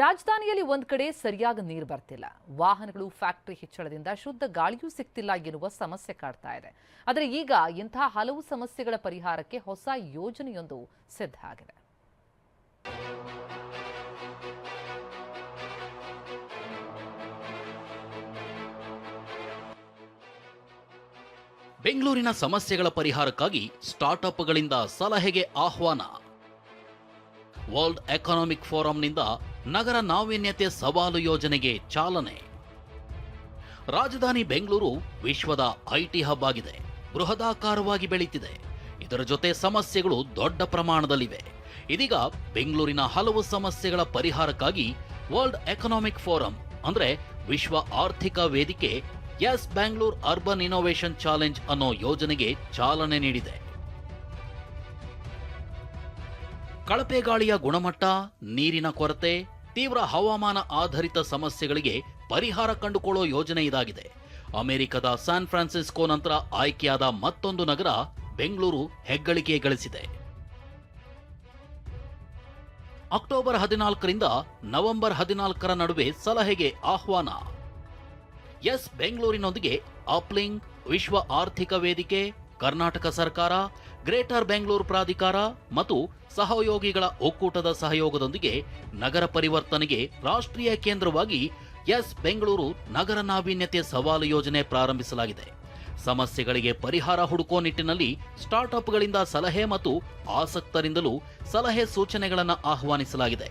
ರಾಜಧಾನಿಯಲ್ಲಿ ಒಂದು ಕಡೆ ಸರಿಯಾಗಿ ನೀರು ಬರ್ತಿಲ್ಲ. ವಾಹನಗಳು ಫ್ಯಾಕ್ಟರಿ ಹೆಚ್ಚಳದಿಂದ ಶುದ್ಧ ಗಾಳಿಯೂ ಸಿಗ್ತಿಲ್ಲ ಎನ್ನುವ ಸಮಸ್ಯೆ ಕಾಡ್ತಾ ಇದೆ. ಆದರೆ ಈಗ ಇಂತಹ ಹಲವು ಸಮಸ್ಯೆಗಳ ಪರಿಹಾರಕ್ಕೆ ಹೊಸ ಯೋಜನೆಯೊಂದು ಸಿದ್ಧ ಆಗಿದೆ. ಬೆಂಗಳೂರಿನ ಸಮಸ್ಯೆಗಳ ಪರಿಹಾರಕ್ಕಾಗಿ ಸ್ಟಾರ್ಟ್ಅಪ್ಗಳಿಂದ ಸಲಹೆಗೆ ಆಹ್ವಾನ. ವರ್ಲ್ಡ್ ಎಕನಾಮಿಕ್ ಫೋರಂನಿಂದ ನಗರ ನಾವೀನ್ಯತೆ ಸವಾಲು ಯೋಜನೆಗೆ ಚಾಲನೆ. ರಾಜಧಾನಿ ಬೆಂಗಳೂರು ವಿಶ್ವದ ಐಟಿ ಹಬ್ ಆಗಿದೆ. ಬೃಹದಾಕಾರವಾಗಿ ಬೆಳೀತಿದೆ. ಇದರ ಜೊತೆ ಸಮಸ್ಯೆಗಳು ದೊಡ್ಡ ಪ್ರಮಾಣದಲ್ಲಿವೆ. ಇದೀಗ ಬೆಂಗಳೂರಿನ ಹಲವು ಸಮಸ್ಯೆಗಳ ಪರಿಹಾರಕ್ಕಾಗಿ ವರ್ಲ್ಡ್ ಎಕನಾಮಿಕ್ ಫೋರಂ, ಅಂದ್ರೆ ವಿಶ್ವ ಆರ್ಥಿಕ ವೇದಿಕೆ ಎಸ್ ಬ್ಯಾಂಗ್ಳೂರ್ ಅರ್ಬನ್ ಇನೋವೇಷನ್ ಚಾಲೆಂಜ್ ಅನ್ನೋ ಯೋಜನೆಗೆ ಚಾಲನೆ ನೀಡಿದೆ. ಕಳಪೆ ಗಾಳಿಯ ಗುಣಮಟ್ಟ, ನೀರಿನ ಕೊರತೆ, ತೀವ್ರ ಹವಾಮಾನ ಆಧಾರಿತ ಸಮಸ್ಯೆಗಳಿಗೆ ಪರಿಹಾರ ಕಂಡುಕೊಳ್ಳೋ ಯೋಜನೆ ಇದಾಗಿದೆ. ಅಮೆರಿಕದ ಸ್ಯಾನ್ ಫ್ರಾನ್ಸಿಸ್ಕೋ ನಂತರ ಆಯ್ಕೆಯಾದ ಮತ್ತೊಂದು ನಗರ ಬೆಂಗಳೂರು ಹೆಗ್ಗಳಿಕೆ ಗಳಿಸಿದೆ. ಅಕ್ಟೋಬರ್ ಹದಿನಾಲ್ಕರಿಂದ ನವೆಂಬರ್ ಹದಿನಾಲ್ಕರ ನಡುವೆ ಸಲಹೆಗೆ ಆಹ್ವಾನ. ಎಸ್ ಬೆಂಗಳೂರಿನೊಂದಿಗೆ ಅಪ್ಲಿಂಗ್, ವಿಶ್ವ ಆರ್ಥಿಕ ವೇದಿಕೆ, ಕರ್ನಾಟಕ ಸರ್ಕಾರ ಗ್ರೇಟರ್ ಬೆಂಗಳೂರು ಪ್ರಾಧಿಕಾರ ಮತ್ತು ಸಹಯೋಗಿಗಳ ಒಕ್ಕೂಟದ ಸಹಯೋಗದೊಂದಿಗೆ ನಗರ ಪರಿವರ್ತನೆಗೆ ರಾಷ್ಟ್ರೀಯ ಕೇಂದ್ರವಾಗಿ ಎಸ್ ಬೆಂಗಳೂರು ನಗರ ನಾವೀನ್ಯತೆ ಸವಾಲು ಯೋಜನೆ ಪ್ರಾರಂಭಿಸಲಾಗಿದೆ. ಸಮಸ್ಯೆಗಳಿಗೆ ಪರಿಹಾರ ಹುಡುಕೋ ನಿಟ್ಟಿನಲ್ಲಿ ಸ್ಟಾರ್ಟ್ಅಪ್ಗಳಿಂದ ಸಲಹೆ ಮತ್ತು ಆಸಕ್ತರಿಂದಲೂ ಸಲಹೆ ಸೂಚನೆಗಳನ್ನು ಆಹ್ವಾನಿಸಲಾಗಿದೆ.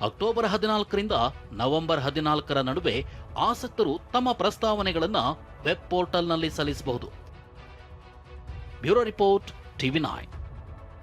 ಅಕ್ಟೋಬರ್ ಹದಿನಾಲ್ಕರಿಂದ ನವೆಂಬರ್ ಹದಿನಾಲ್ಕರ ನಡುವೆ ಆಸಕ್ತರು ತಮ್ಮ ಪ್ರಸ್ತಾವನೆಗಳನ್ನು ವೆಬ್ ಪೋರ್ಟಲ್ನಲ್ಲಿ ಸಲ್ಲಿಸಬಹುದು. Bureau report TV9.